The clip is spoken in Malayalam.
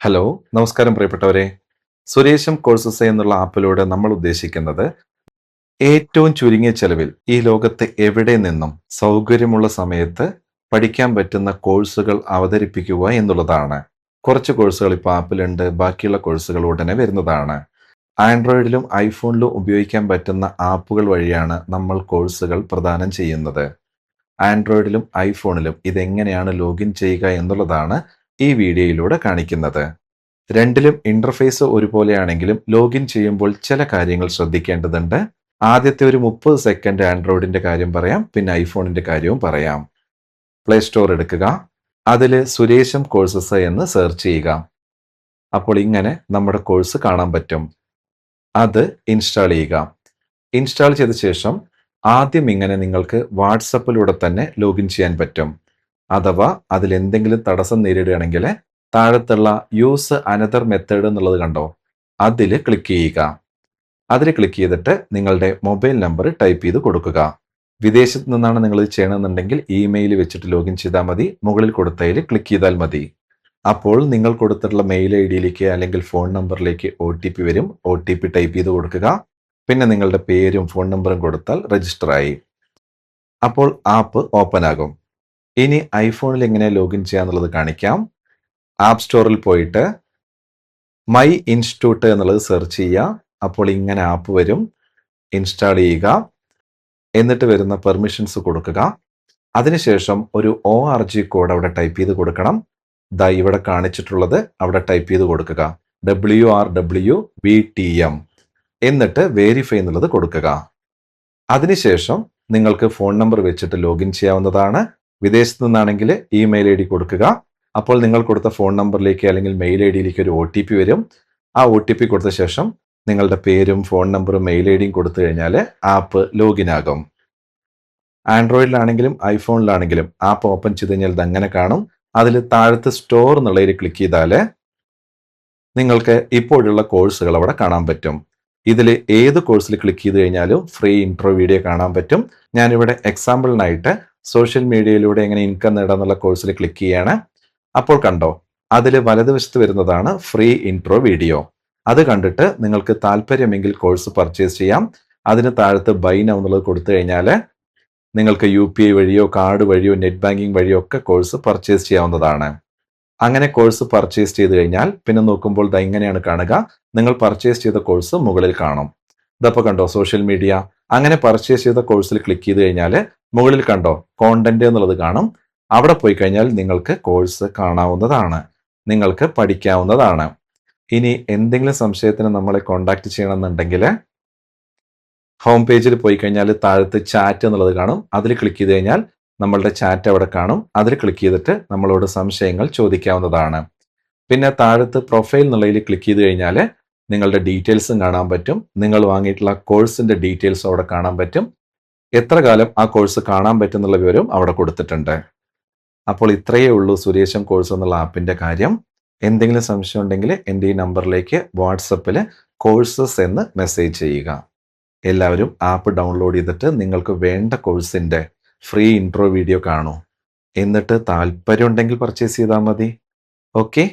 ഹലോ നമസ്കാരം പ്രിയപ്പെട്ടവരെ. സുരേഷം കോഴ്സസ് എന്നുള്ള ആപ്പിലൂടെ നമ്മൾ ഉദ്ദേശിക്കുന്നത് ഏറ്റവും ചുരുങ്ങിയ ചെലവിൽ ഈ ലോകത്ത് എവിടെ നിന്നും സൗകര്യമുള്ള സമയത്ത് പഠിക്കാൻ പറ്റുന്ന കോഴ്സുകൾ അവതരിപ്പിക്കുക എന്നുള്ളതാണ്. കുറച്ച് കോഴ്സുകൾ ഇപ്പോൾ ആപ്പിലുണ്ട് ബാക്കിയുള്ള കോഴ്സുകൾ ഉടനെ വരുന്നതാണ്. ആൻഡ്രോയിഡിലും ഐഫോണിലും ഉപയോഗിക്കാൻ പറ്റുന്ന ആപ്പുകൾ വഴിയാണ് നമ്മൾ കോഴ്സുകൾ പ്രദാനം ചെയ്യുന്നത്. ആൻഡ്രോയിഡിലും ഐഫോണിലും ഇതെങ്ങനെയാണ് ലോഗിൻ ചെയ്യുക എന്നുള്ളതാണ് ഈ വീഡിയോയിലൂടെ കാണിക്കുന്നത്. രണ്ടിലും ഇന്റർഫേസ് ഒരുപോലെയാണെങ്കിലും ലോഗിൻ ചെയ്യുമ്പോൾ ചില കാര്യങ്ങൾ ശ്രദ്ധിക്കേണ്ടതുണ്ട്. ആദ്യത്തെ ഒരു മുപ്പത് സെക്കൻഡ് ആൻഡ്രോയിഡിന്റെ കാര്യം പറയാം പിന്നെ ഐഫോണിന്റെ കാര്യവും പറയാം. പ്ലേ സ്റ്റോർ എടുക്കുക. അതിൽ സുരേഷം കോഴ്സസ് എന്ന് സെർച്ച് ചെയ്യുക. അപ്പോൾ ഇങ്ങനെ നമ്മുടെ കോഴ്സ് കാണാൻ പറ്റും. അത് ഇൻസ്റ്റാൾ ചെയ്യുക. ഇൻസ്റ്റാൾ ചെയ്ത ശേഷം ആദ്യം ഇങ്ങനെ നിങ്ങൾക്ക് വാട്സപ്പിലൂടെ തന്നെ ലോഗിൻ ചെയ്യാൻ പറ്റും. അഥവാ അതിൽ എന്തെങ്കിലും തടസ്സം നേരിടുകയാണെങ്കിൽ താഴത്തുള്ള യൂസ് അനദർ മെത്തേഡ് എന്നുള്ളത് കണ്ടോ? അതിൽ ക്ലിക്ക് ചെയ്യുക. അതിൽ ക്ലിക്ക് ചെയ്തിട്ട് നിങ്ങളുടെ മൊബൈൽ നമ്പർ ടൈപ്പ് ചെയ്ത് കൊടുക്കുക. വിദേശത്ത് നിന്നാണ് നിങ്ങൾ ഇത് ചെയ്യണമെന്നുണ്ടെങ്കിൽ ഇമെയിൽ വെച്ചിട്ട് ലോഗിൻ ചെയ്താൽ മതി. മുകളിൽ കൊടുത്തതിൽ ക്ലിക്ക് ചെയ്താൽ മതി. അപ്പോൾ നിങ്ങൾ കൊടുത്തിട്ടുള്ള മെയിൽ ഐ ഡിയിലേക്ക് അല്ലെങ്കിൽ ഫോൺ നമ്പറിലേക്ക് ഒ ടി പി വരും. ഒ ടി പി ടൈപ്പ് ചെയ്ത് കൊടുക്കുക. പിന്നെ നിങ്ങളുടെ പേരും ഫോൺ നമ്പറും കൊടുത്താൽ രജിസ്റ്റർ ആയി. അപ്പോൾ ആപ്പ് ഓപ്പൺ ആകും. ഇനി ഐഫോണിൽ എങ്ങനെ ലോഗിൻ ചെയ്യാന്നുള്ളത് കാണിക്കാം. ആപ്പ് സ്റ്റോറിൽ പോയിട്ട് മൈ ഇൻസ്റ്റിറ്റ്യൂട്ട് എന്നുള്ളത് സെർച്ച് ചെയ്യുക. അപ്പോൾ ഇങ്ങനെ ആപ്പ് വരും. ഇൻസ്റ്റാൾ ചെയ്യുക. എന്നിട്ട് വരുന്ന പെർമിഷൻസ് കൊടുക്കുക. അതിനുശേഷം ഒരു ഒ ആർ ജി കോഡ് അവിടെ ടൈപ്പ് ചെയ്ത് കൊടുക്കണം. ദാ ഇവിടെ കാണിച്ചിട്ടുള്ളത് അവിടെ ടൈപ്പ് ചെയ്ത് കൊടുക്കുക. W R W B T M എന്നിട്ട് വേരിഫൈ എന്നുള്ളത് കൊടുക്കുക. അതിനുശേഷം നിങ്ങൾക്ക് ഫോൺ നമ്പർ വെച്ചിട്ട് ലോഗിൻ ചെയ്യാവുന്നതാണ്. വിദേശത്ത് നിന്നാണെങ്കിൽ ഇമെയിൽ ഐ ഡി കൊടുക്കുക. അപ്പോൾ നിങ്ങൾ കൊടുത്ത ഫോൺ നമ്പറിലേക്ക് അല്ലെങ്കിൽ മെയിൽ ഐ ഡിയിലേക്ക് ഒരു ഒ ടി പി വരും. ആ ഒ ടി പി കൊടുത്ത ശേഷം നിങ്ങളുടെ പേരും ഫോൺ നമ്പറും മെയിൽ ഐ ഡിയും കൊടുത്തു കഴിഞ്ഞാൽ ആപ്പ് ലോഗിൻ ആകും. ആൻഡ്രോയിഡിലാണെങ്കിലും ഐഫോണിലാണെങ്കിലും ആപ്പ് ഓപ്പൺ ചെയ്ത് കഴിഞ്ഞാൽ ഇത് അങ്ങനെ കാണും. അതിൽ താഴത്ത് സ്റ്റോർ എന്നുള്ളതിൽ ക്ലിക്ക് ചെയ്താൽ നിങ്ങൾക്ക് ഇപ്പോഴുള്ള കോഴ്സുകൾ അവിടെ കാണാൻ പറ്റും. ഇതിൽ ഏത് കോഴ്സിൽ ക്ലിക്ക് ചെയ്ത് കഴിഞ്ഞാലും ഫ്രീ ഇൻട്രോ വീഡിയോ കാണാൻ പറ്റും. ഞാനിവിടെ എക്സാമ്പിളിനായിട്ട് സോഷ്യൽ മീഡിയയിലൂടെ എങ്ങനെ ഇൻകം നേടാന്നുള്ള കോഴ്സിൽ ക്ലിക്ക് ചെയ്യാണ്. അപ്പോൾ കണ്ടോ അതിൽ വലതുവശത്ത് വരുന്നതാണ് ഫ്രീ ഇൻട്രോ വീഡിയോ അത് കണ്ടിട്ട് നിങ്ങൾക്ക് താല്പര്യമെങ്കിൽ കോഴ്സ് പർച്ചേസ് ചെയ്യാം. അതിന് താഴത്ത് ബൈ നൗ എന്നുള്ളത് കൊടുത്തു കഴിഞ്ഞാൽ നിങ്ങൾക്ക് യു പി ഐ വഴിയോ കാർഡ് വഴിയോ നെറ്റ് ബാങ്കിങ് വഴിയോ ഒക്കെ കോഴ്സ് പർച്ചേസ് ചെയ്യാവുന്നതാണ്. അങ്ങനെ കോഴ്സ് പർച്ചേസ് ചെയ്ത് കഴിഞ്ഞാൽ പിന്നെ നോക്കുമ്പോൾ ദാ ഇങ്ങനെയാണ് കാണുക. നിങ്ങൾ പർച്ചേസ് ചെയ്ത കോഴ്സ് മുകളിൽ കാണും. ഇതപ്പോൾ കണ്ടോ സോഷ്യൽ മീഡിയ അങ്ങനെ പർച്ചേസ് ചെയ്ത കോഴ്സിൽ ക്ലിക്ക് ചെയ്ത് കഴിഞ്ഞാൽ മുകളിൽ കണ്ടോ കോണ്ടന്റ് എന്നുള്ളത് കാണും. അവിടെ പോയി കഴിഞ്ഞാൽ നിങ്ങൾക്ക് കോഴ്സ് കാണാവുന്നതാണ്. നിങ്ങൾക്ക് പഠിക്കാവുന്നതാണ്. ഇനി എന്തെങ്കിലും സംശയത്തിന് നമ്മളെ കോണ്ടാക്ട് ചെയ്യണമെന്നുണ്ടെങ്കിൽ ഹോം പേജിൽ പോയി കഴിഞ്ഞാൽ താഴത്ത് ചാറ്റ് എന്നുള്ളത് കാണും. അതിൽ ക്ലിക്ക് ചെയ്ത് കഴിഞ്ഞാൽ നമ്മളുടെ ചാറ്റ് അവിടെ കാണും. അതിൽ ക്ലിക്ക് ചെയ്തിട്ട് നമ്മളോട് സംശയങ്ങൾ ചോദിക്കാവുന്നതാണ്. പിന്നെ താഴത്ത് പ്രൊഫൈൽ എന്നുള്ളതിൽ ക്ലിക്ക് ചെയ്ത് കഴിഞ്ഞാൽ നിങ്ങളുടെ ഡീറ്റെയിൽസും കാണാൻ പറ്റും. നിങ്ങൾ വാങ്ങിയിട്ടുള്ള കോഴ്സിന്റെ ഡീറ്റെയിൽസും അവിടെ കാണാൻ പറ്റും. എത്ര കാലം ആ കോഴ്സ് കാണാൻ പറ്റും എന്നുള്ള വിവരവും അവിടെ കൊടുത്തിട്ടുണ്ട്. അപ്പോൾ ഇത്രയേ ഉള്ളൂ സുരേഷം കോഴ്സ് എന്നുള്ള ആപ്പിന്റെ കാര്യം. എന്തെങ്കിലും സംശയം ഉണ്ടെങ്കിൽ എന്റെ ഈ നമ്പറിലേക്ക് വാട്സപ്പിൽ കോഴ്സസ് എന്ന് മെസ്സേജ് ചെയ്യുക. എല്ലാവരും ആപ്പ് ഡൗൺലോഡ് ചെയ്തിട്ട് നിങ്ങൾക്ക് വേണ്ട കോഴ്സിന്റെ ഫ്രീ ഇൻട്രോ വീഡിയോ കാണൂ. എന്നിട്ട് താല്പര്യം ഉണ്ടെങ്കിൽ പർച്ചേസ് ചെയ്താൽ മതി. ഓക്കെ?